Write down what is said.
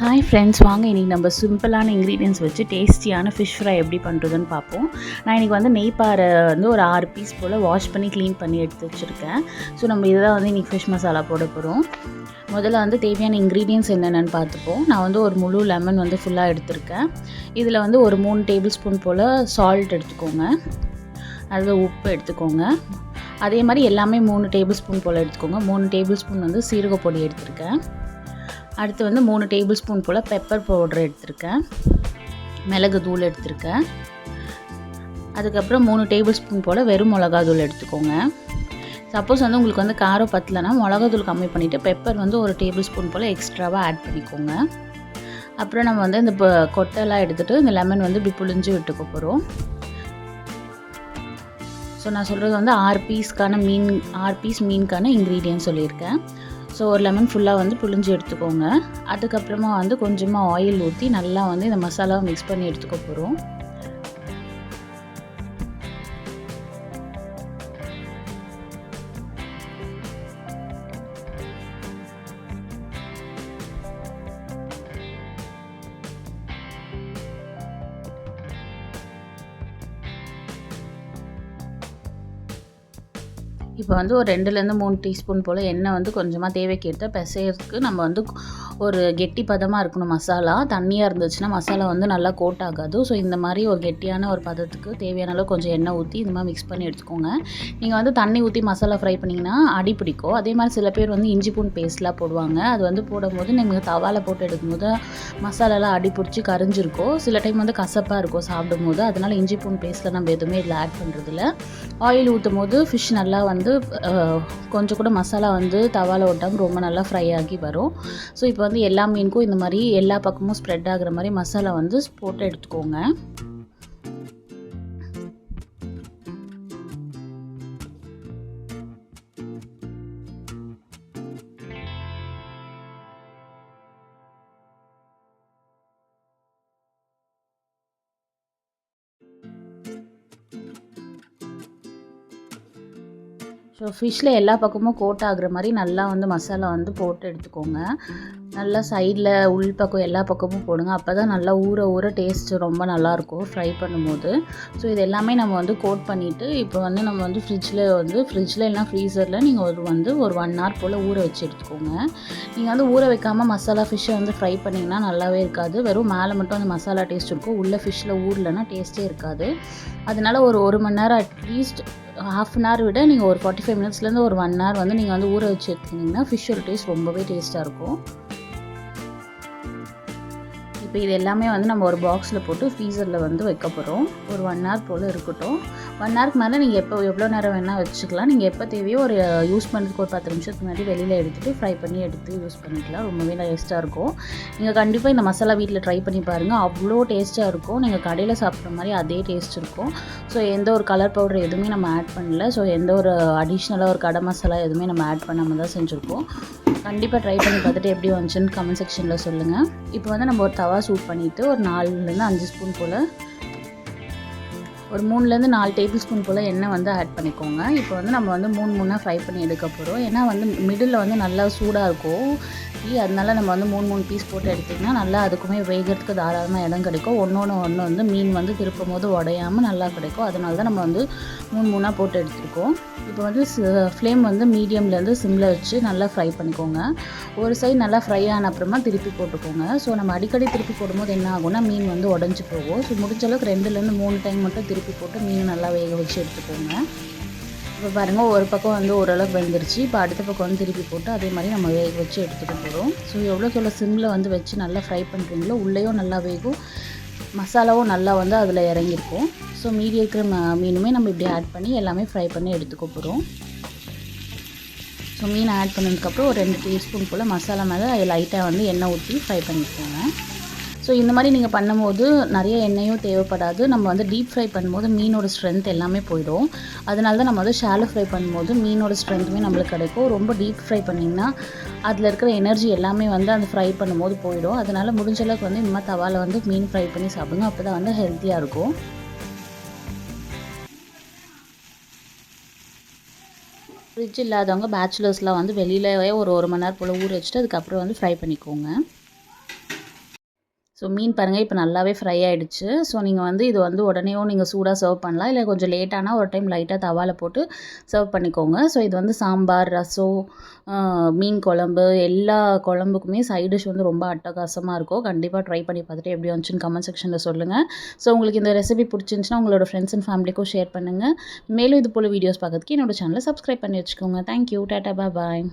Hi friends வாங்க இன்றைக்கி நம்ம சிம்பிளான இன்க்ரீடியன்ஸ் வச்சு டேஸ்டியான ஃபிஷ் ஃப்ரை எப்படி பண்ணுறதுன்னு பார்ப்போம். நான் இன்றைக்கி வந்து நெய்ப்பாறை வந்து ஒரு ஆறு பீஸ் போல் வாஷ் பண்ணி க்ளீன் பண்ணி எடுத்து வச்சுருக்கேன். ஸோ நம்ம இதை வந்து இன்றைக்கி ஃபிஷ் மசாலா போட போகிறோம் முதல்ல வந்து தேவையான இன்க்ரீடியன்ஸ் என்னென்னு பார்த்துப்போம். நான் வந்து ஒரு முழு லெமன் வந்து ஃபுல்லாக எடுத்திருக்கேன். இதில் வந்து ஒரு மூணு டேபிள் ஸ்பூன் போல் சால்ட் எடுத்துக்கோங்க. அது உப்பு எடுத்துக்கோங்க. அதே மாதிரி எல்லாமே மூணு டேபிள் ஸ்பூன் போல் எடுத்துக்கோங்க. மூணு டேபிள் ஸ்பூன் வந்து சீரக பொடி எடுத்திருக்கேன். அடுத்து வந்து மூணு டேபிள் ஸ்பூன் போல் பெப்பர் பவுடர் எடுத்திருக்கேன். மிளகு தூள் எடுத்திருக்கேன். அதுக்கப்புறம் மூணு டேபிள் ஸ்பூன் போல் வெறும் மிளகா தூள் எடுத்துக்கோங்க. சப்போஸ் வந்து உங்களுக்கு வந்து காரம் பத்தலைன்னா மிளகா தூள் கம்மி பண்ணிவிட்டு பெப்பர் வந்து ஒரு டேபிள் ஸ்பூன் போல் எக்ஸ்ட்ராவாக ஆட் பண்ணிக்கோங்க. அப்புறம் நம்ம வந்து இந்த கொட்டைலாம் எடுத்துகிட்டு இந்த லெமன் வந்து இப்படி புளிஞ்சு விட்டுக்க போகிறோம் ஸோ நான் சொல்கிறது வந்து ஆறு பீஸ்க்கான மீன் ஆறு பீஸ் மீனுக்கான இன்க்ரீடியன்ட் சொல்லியிருக்கேன். ஸோ ஒரு லெமன் ஃபுல்லாக வந்து புழிஞ்சு எடுத்துக்கோங்க. அதுக்கப்புறமா வந்து கொஞ்சமாக ஆயில் ஊற்றி நல்லா வந்து இந்த மசாலாவை மிக்ஸ் பண்ணி எடுத்துக்க போகிறோம் இப்போ வந்து ஒரு ரெண்டுலேருந்து மூணு டீஸ்பூன் போல் எண்ணெய் வந்து கொஞ்சமாக தேவைக்கு எடுத்து பிசையறதுக்கு நம்ம வந்து ஒரு கெட்டி பதமாக இருக்கணும் மசாலா. தண்ணியாக இருந்துச்சுன்னா மசாலா வந்து நல்லா கோட் ஆகாது. ஸோ இந்த மாதிரி ஒரு கெட்டியான ஒரு பதத்துக்கு தேவையான அளவு கொஞ்சம் எண்ணெய் ஊற்றி இந்த மாதிரி மிக்ஸ் பண்ணி எடுத்துக்கோங்க. நீங்கள் வந்து தண்ணி ஊற்றி மசாலா ஃப்ரை பண்ணிங்கன்னா அடி பிடிக்கும். அதே மாதிரி சில பேர் வந்து இஞ்சி பூண்டு பேஸ்ட்லாம் போடுவாங்க. அது வந்து போடும்போது நீங்கள் தவாவில் போட்டு எடுக்கும்போது மசாலாலாம் அடி பிடிச்சி கரைஞ்சிருக்கும். சில டைம் வந்து கசப்பாக இருக்கும் சாப்பிடும்போது. அதனால் இஞ்சி பூண்டு பேஸ்ட்டில் நம்ம எதுவுமே இதில் ஆட் பண்ணுறதில்ல ஆயில் ஊற்றும் போது ஃபிஷ் நல்லா வந்து கொஞ்சம் கூட மசாலா வந்து தவாவில் ஒட்டாமல் ரொம்ப நல்லா ஃப்ரை ஆகி வரும். ஸோ இப்போ வந்து எல்லா மீனுக்கும் இந்த மாதிரி எல்லா பக்கமும் ஸ்ப்ரெட் ஆகுற மாதிரி மசாலா வந்து போட்டு எடுத்துக்கோங்க. ஸோ ஃபிஷ்ஷில் எல்லா பக்கமும் கோட் ஆகுற மாதிரி நல்லா வந்து மசாலா வந்து போட்டு எடுத்துக்கோங்க. நல்லா சைடில் உள் பக்கம் எல்லா பக்கமும் போடுங்க. அப்போ தான் நல்லா ஊற ஊற டேஸ்ட்டு ரொம்ப நல்லாயிருக்கும் ஃப்ரை பண்ணும்போது. ஸோ இது எல்லாமே நம்ம வந்து கோட் பண்ணிவிட்டு இப்போ வந்து நம்ம வந்து ஃப்ரிட்ஜில் வந்து ஃப்ரிட்ஜில் இல்லைனா ஃப்ரீசரில் நீங்கள் ஒரு வந்து ஒரு ஒன் ஹவர் போல் ஊற வச்சு எடுத்துக்கோங்க. நீங்கள் வந்து ஊற வைக்காமல் மசாலா ஃபிஷ்ஷை வந்து ஃப்ரை பண்ணிங்கன்னா நல்லாவே இருக்காது. வெறும் மேலே மட்டும் அந்த மசாலா டேஸ்ட் இருக்கும். உள்ளே ஃபிஷ்ஷில் ஊறலன்னா டேஸ்ட்டே இருக்காது. அதனால் ஒரு ஒரு மணி நேரம் அட்லீஸ்ட் ஹாஃப் அன் ஹவர் விட நீங்கள் ஒரு ஃபார்ட்டி ஃபைவ் மினிட்ஸ்லேருந்து ஒரு ஒன் ஹவர் வந்து நீங்கள் வந்து ஊற வச்சு எடுத்துக்கிட்டிங்கன்னா ஃபிஷ்ஷோட டேஸ்ட் ரொம்பவே டேஸ்ட்டாக இருக்கும். இப்போ இது எல்லாமே வந்து நம்ம ஒரு பாக்ஸில் போட்டு ஃப்ரீசரில் வந்து வைக்க போகிறோம் ஒரு ஒன் ஹவர் போல் இருக்கட்டும். ஒன் ஹவருக்கு மேலே நீங்கள் எப்போ எவ்வளோ நேரம் வேணால் வச்சுக்கலாம். நீங்கள் எப்போ தேவையோ ஒரு யூஸ் பண்ணுறதுக்கு ஒரு பத்து நிமிஷத்துக்கு முன்னாடி வெளியில் எடுத்துகிட்டு ஃப்ரை பண்ணி எடுத்து யூஸ் பண்ணிக்கலாம். ரொம்பவே டேஸ்ட்டாக இருக்கும். நீங்கள் கண்டிப்பாக இந்த மசாலா வீட்டில் ட்ரை பண்ணி பாருங்கள் அவ்வளோ டேஸ்ட்டாக இருக்கும். நீங்கள் கடையில் சாப்பிட்ற மாதிரி அதே டேஸ்ட் இருக்கும். ஸோ எந்த ஒரு கலர் பவுடர் எதுவுமே நம்ம ஆட் பண்ணல. ஸோ எந்த ஒரு அடிஷ்னலாக ஒரு கடை மசாலா எதுவுமே நம்ம ஆட் பண்ணாமல் தான் செஞ்சுருக்கோம். கண்டிப்பாக ட்ரை பண்ணி பார்த்துட்டு எப்படி வந்துச்சுன்னு கமெண்ட் செக்ஷனில் சொல்லுங்கள் இப்போ வந்து நம்ம ஒரு தவா சூட் பண்ணிவிட்டு ஒரு நாலுலேருந்து அஞ்சு ஸ்பூன் போல் ஒரு மூணுலேருந்து நாலு டேபிள் ஸ்பூன் போல் எண்ணெய் வந்து ஆட் பண்ணிக்கோங்க. இப்போ வந்து நம்ம வந்து மூணு மூணாக ஃப்ரை பண்ணி எடுக்க போகிறோம் ஏன்னா வந்து மிடில் வந்து நல்லா சூடாக இருக்கும். அதனால நம்ம வந்து மூணு மூணு பீஸ் போட்டு எடுத்திங்கன்னா நல்லா அதுக்குமே வேகிறதுக்கு தாராளமாக இடம் கிடைக்கும். ஒன்று ஒன்று ஒன்று வந்து மீன் வந்து திருப்பும் போது உடையாமல் நல்லா கிடைக்கும். அதனால தான் நம்ம வந்து மூணு மூணாக போட்டு எடுத்துருக்கோம். இப்போ வந்து ஃப்ளேம் வந்து மீடியம்லேருந்து சிம்மில் வச்சு நல்லா ஃப்ரை பண்ணிக்கோங்க. ஒரு சைடு நல்லா ஃப்ரை ஆன அப்புறமா திருப்பி போட்டுக்கோங்க. ஸோ நம்ம அடிக்கடி திருப்பி போடும்போது என்ன ஆகும்னா மீன் வந்து உடஞ்சி போகும். ஸோ முடிஞ்ச அளவுக்கு ரெண்டுலேருந்து மூணு டைம் மட்டும் திருப்பி போட்டு மீன் நல்லா வேக வச்சு எடுத்துக்கோங்க. இப்போ பாருங்கள் ஒரு பக்கம் வந்து ஓரளவுக்கு வெந்துருச்சு. இப்போ அடுத்த பக்கம் வந்து திருப்பி போட்டு அதே மாதிரி நம்ம வேக வச்சு எடுத்துகிட்டு போகிறோம் ஸோ எவ்வளோக்கு எவ்வளோ சிம்மில் வந்து வச்சு நல்லா ஃப்ரை பண்ணுறீங்களோ உள்ளேயும் நல்லா வேகும். மசாலாவும் நல்லா வந்து அதில் இறங்கியிருக்கும் ஸோ மீதி இருக்கிற மீனுமே நம்ம இப்படி ஆட் பண்ணி எல்லாமே ஃப்ரை பண்ணி எடுத்துக்க போகிறோம் ஸோ மீன் ஆட் பண்ணதுக்கப்புறம் ஒரு ரெண்டு டீஸ்பூன் போல் மசாலா மேலே லைட்டாக வந்து எண்ணெய் ஊற்றி ஃப்ரை பண்ணிக்கோங்க. ஸோ இந்த மாதிரி நீங்கள் பண்ணும்போது நிறைய எண்ணெயும் தேவைப்படாது. நம்ம வந்து டீப் ஃப்ரை பண்ணும்போது மீனோட ஸ்ட்ரென்த் எல்லாமே போயிடும். அதனால தான் நம்ம வந்து ஷாலோ ஃப்ரை பண்ணும்போது மீனோட ஸ்ட்ரென்த்துமே நம்மளுக்கு கிடைக்கும். ரொம்ப டீப் ஃப்ரை பண்ணிங்கன்னா அதில் இருக்கிற எனர்ஜி எல்லாமே வந்து அந்த ஃப்ரை பண்ணும்போது போயிடும். அதனால் முடிஞ்ச அளவுக்கு வந்து இந்த மாதிரி தவாவில் வந்து மீன் ஃப்ரை பண்ணி சாப்பிடுங்க. அப்போ தான் வந்து ஹெல்த்தியாக இருக்கும். ஃப்ரிட்ஜ் இல்லாதவங்க பேச்சுலர்ஸ்லாம் வந்து வெளியிலவே ஒரு ஒரு மணி நேரம் போல் ஊற வச்சுட்டு அதுக்கப்புறம் வந்து ஃப்ரை பண்ணிக்கோங்க. ஸோ மீன் பாருங்கள் இப்போ நல்லாவே ஃப்ரை ஆகிடுச்சு ஸோ நீங்கள் வந்து இது வந்து உடனேயும் நீங்கள் சூடாக சர்வ் பண்ணலாம். இல்லை கொஞ்சம் லேட்டானால் ஒரு டைம் லைட்டாக தவாவில் போட்டு சர்வ் பண்ணிக்கோங்க. ஸோ இது வந்து சாம்பார் ரசம் மீன் குழம்பு எல்லா குழம்புக்குமே சைட் டிஷ் வந்து ரொம்ப அட்டகாசமாக இருக்கும். கண்டிப்பாக ட்ரை பண்ணி பார்த்துட்டு எப்படி வந்துச்சுன்னு கமெண்ட் செக்ஷனில் சொல்லுங்கள் ஸோ உங்களுக்கு இந்த ரெசிபி பிடிச்சிருந்துச்சுன்னா உங்களோட ஃப்ரெண்ட்ஸ் அண்ட் ஃபேமிலிக்கும் ஷேர் பண்ணுங்கள் மேலும் இது போல் வீடியோஸ் பார்க்கறதுக்கு என்னோட சேனலை சப்ஸ்கிரைப் பண்ணி வச்சுக்கோங்க. தேங்க்யூ டாட்டா பாய்